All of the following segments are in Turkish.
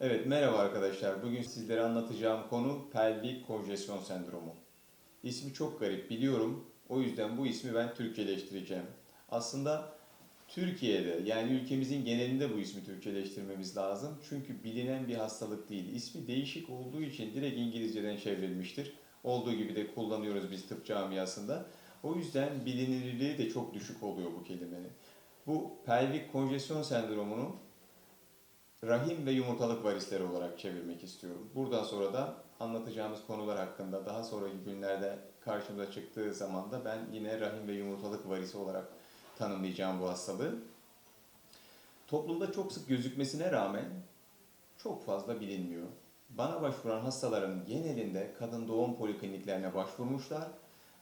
Evet, merhaba arkadaşlar. Bugün sizlere anlatacağım konu pelvik konjesyon sendromu. İsmi çok garip biliyorum. O yüzden bu ismi ben Türkçeleştireceğim. Aslında Türkiye'de yani ülkemizin genelinde bu ismi Türkçeleştirmemiz lazım. Çünkü bilinen bir hastalık değil. İsmi değişik olduğu için direkt İngilizceden çevrilmiştir. Olduğu gibi de kullanıyoruz biz tıp camiasında. O yüzden bilinirliği de çok düşük oluyor bu kelimenin. Bu pelvik konjesyon sendromunu rahim ve yumurtalık varisleri olarak çevirmek istiyorum. Buradan sonra da anlatacağımız konular hakkında daha sonraki günlerde karşımıza çıktığı zaman da ben yine rahim ve yumurtalık varisi olarak tanımlayacağım bu hastalığı. Toplumda çok sık gözükmesine rağmen çok fazla bilinmiyor. Bana başvuran hastaların genelinde kadın doğum polikliniklerine başvurmuşlar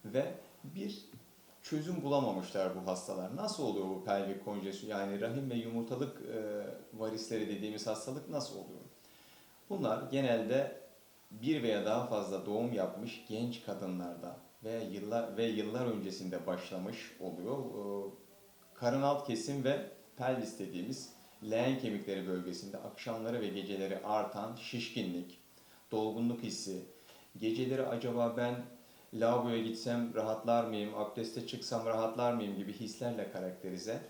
ve bir çözüm bulamamışlar bu hastalar. Nasıl oluyor bu pelvik konjesyon yani rahim ve yumurtalık e, varisleri dediğimiz hastalık nasıl oluyor? Bunlar genelde bir veya daha fazla doğum yapmış genç kadınlarda veya yıllar ve yıllar öncesinde başlamış oluyor. E, karın alt kesim ve pelvis dediğimiz leğen kemikleri bölgesinde akşamları ve geceleri artan şişkinlik, dolgunluk hissi, geceleri acaba ben lavaboya gitsem rahatlar mıyım, abdeste çıksam rahatlar mıyım gibi hislerle karakterize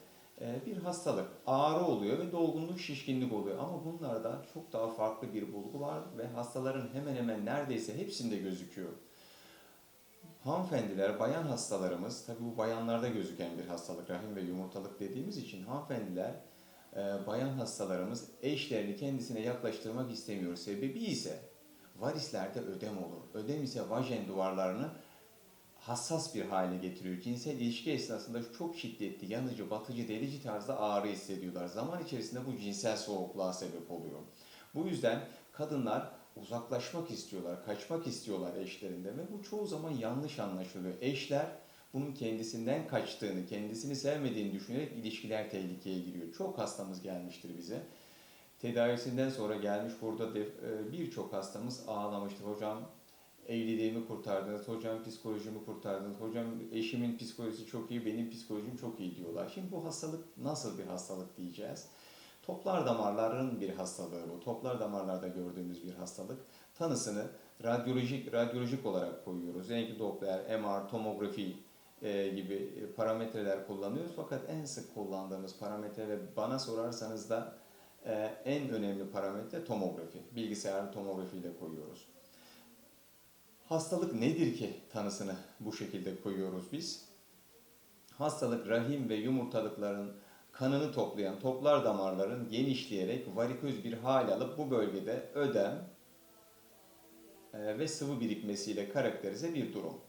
e, bir hastalık. Ağrı oluyor ve dolgunluk, şişkinlik oluyor. Ama bunlarda çok daha farklı bir bulgu var ve hastaların hemen hemen neredeyse hepsinde gözüküyor. Hanımefendiler, bayan hastalarımız, tabii bu bayanlarda gözüken bir hastalık, rahim ve yumurtalık dediğimiz için hanımefendiler, e, bayan hastalarımız eşlerini kendisine yaklaştırmak istemiyor. Sebebi ise varislerde ödem olur. Ödem ise vajen duvarlarını hassas bir hale getiriyor. Cinsel ilişki esnasında çok şiddetli, yanıcı, batıcı, delici tarzda ağrı hissediyorlar. Zaman içerisinde bu cinsel soğukluğa sebep oluyor. Bu yüzden kadınlar uzaklaşmak istiyorlar, kaçmak istiyorlar eşlerinden ve bu çoğu zaman yanlış anlaşılıyor. Eşler bunun kendisinden kaçtığını, kendisini sevmediğini düşünerek ilişkiler tehlikeye giriyor. Çok hastamız gelmiştir bize. Tedavisinden sonra gelmiş burada e, birçok hastamız ağlamıştır. Hocam evliliğimi kurtardınız, hocam psikolojimi kurtardınız, hocam eşimin psikolojisi çok iyi, benim psikolojim çok iyi diyorlar. Şimdi bu hastalık nasıl bir hastalık diyeceğiz? Toplar damarların bir hastalığı bu. Toplar damarlarda gördüğümüz bir hastalık. Tanısını radyolojik radyolojik olarak koyuyoruz. Renkli Doppler, MR, tomografi e, gibi parametreler kullanıyoruz. Fakat en sık kullandığımız parametre ve bana sorarsanız da e, en önemli parametre tomografi. Bilgisayar tomografi ile koyuyoruz. Hastalık nedir ki tanısını bu şekilde koyuyoruz biz? Hastalık rahim ve yumurtalıkların kanını toplayan toplar damarların genişleyerek variköz bir hal alıp bu bölgede ödem e, ve sıvı birikmesiyle karakterize bir durum.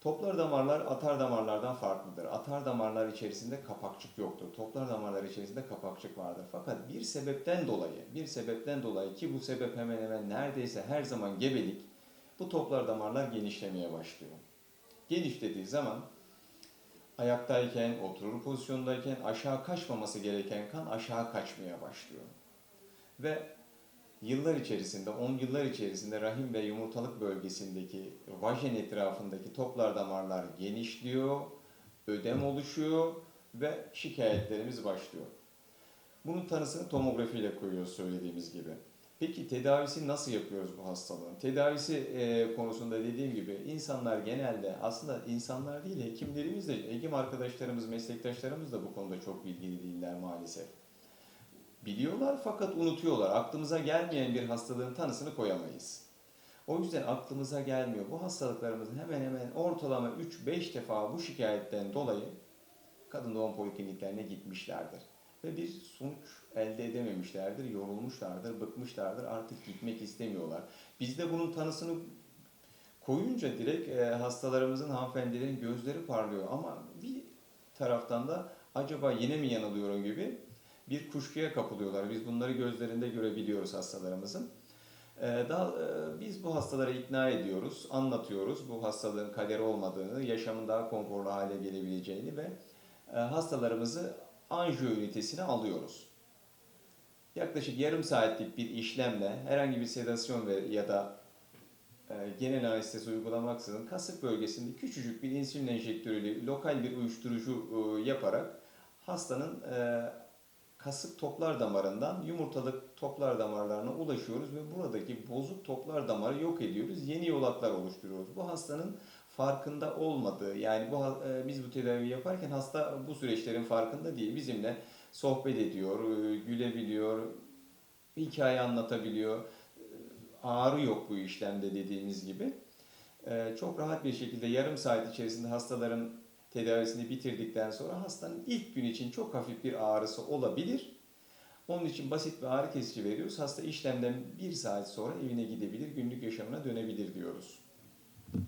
Toplar damarlar atar damarlardan farklıdır. Atar damarlar içerisinde kapakçık yoktur. Toplar damarlar içerisinde kapakçık vardır. Fakat bir sebepten dolayı, bir sebepten dolayı ki bu sebep hemen hemen neredeyse her zaman gebelik, bu toplar damarlar genişlemeye başlıyor. Genişlediği zaman ayaktayken, oturur pozisyondayken aşağı kaçmaması gereken kan aşağı kaçmaya başlıyor. Ve yıllar içerisinde, 10 yıllar içerisinde rahim ve yumurtalık bölgesindeki vajen etrafındaki toplar damarlar genişliyor, ödem oluşuyor ve şikayetlerimiz başlıyor. Bunun tanısını tomografiyle koyuyoruz söylediğimiz gibi. Peki tedavisi nasıl yapıyoruz bu hastalığın? Tedavisi e, konusunda dediğim gibi insanlar genelde aslında insanlar değil hekimlerimiz de hekim arkadaşlarımız, meslektaşlarımız da bu konuda çok bilgili değiller maalesef. Biliyorlar fakat unutuyorlar. Aklımıza gelmeyen bir hastalığın tanısını koyamayız. O yüzden aklımıza gelmiyor. Bu hastalıklarımızın hemen hemen ortalama 3-5 defa bu şikayetten dolayı kadın doğum polikliniklerine gitmişlerdir. Ve bir sonuç elde edememişlerdir, yorulmuşlardır, bıkmışlardır, artık gitmek istemiyorlar. Biz de bunun tanısını koyunca direkt e, hastalarımızın, hanımefendilerin gözleri parlıyor. Ama bir taraftan da acaba yine mi yanılıyorum gibi bir kuşkuya kapılıyorlar. Biz bunları gözlerinde görebiliyoruz hastalarımızın. Ee, Daha e, biz bu hastalara ikna ediyoruz, anlatıyoruz bu hastalığın kaderi olmadığını, yaşamın daha konforlu hale gelebileceğini ve e, hastalarımızı anjiyo ünitesine alıyoruz. Yaklaşık yarım saatlik bir işlemle herhangi bir sedasyon ve ya da e, genel anestezi uygulamaksızın kasık bölgesinde küçücük bir insülin enjektörüyle lokal bir uyuşturucu yaparak hastanın kasık toplar damarından yumurtalık toplar damarlarına ulaşıyoruz ve buradaki bozuk toplar damarı yok ediyoruz. Yeni yolaklar oluşturuyoruz. Bu hastanın farkında olmadığı yani bu e, biz bu tedaviyi yaparken hasta bu süreçlerin farkında değil. Bizimle sohbet ediyor, e, gülebiliyor, hikaye anlatabiliyor. E, Ağrı yok bu işlemde dediğimiz gibi. Çok rahat bir şekilde yarım saat içerisinde hastaların tedavisini bitirdikten sonra hastanın ilk gün için çok hafif bir ağrısı olabilir. Onun için basit bir ağrı kesici veriyoruz. Hasta işlemden bir saat sonra evine gidebilir, günlük yaşamına dönebilir diyoruz.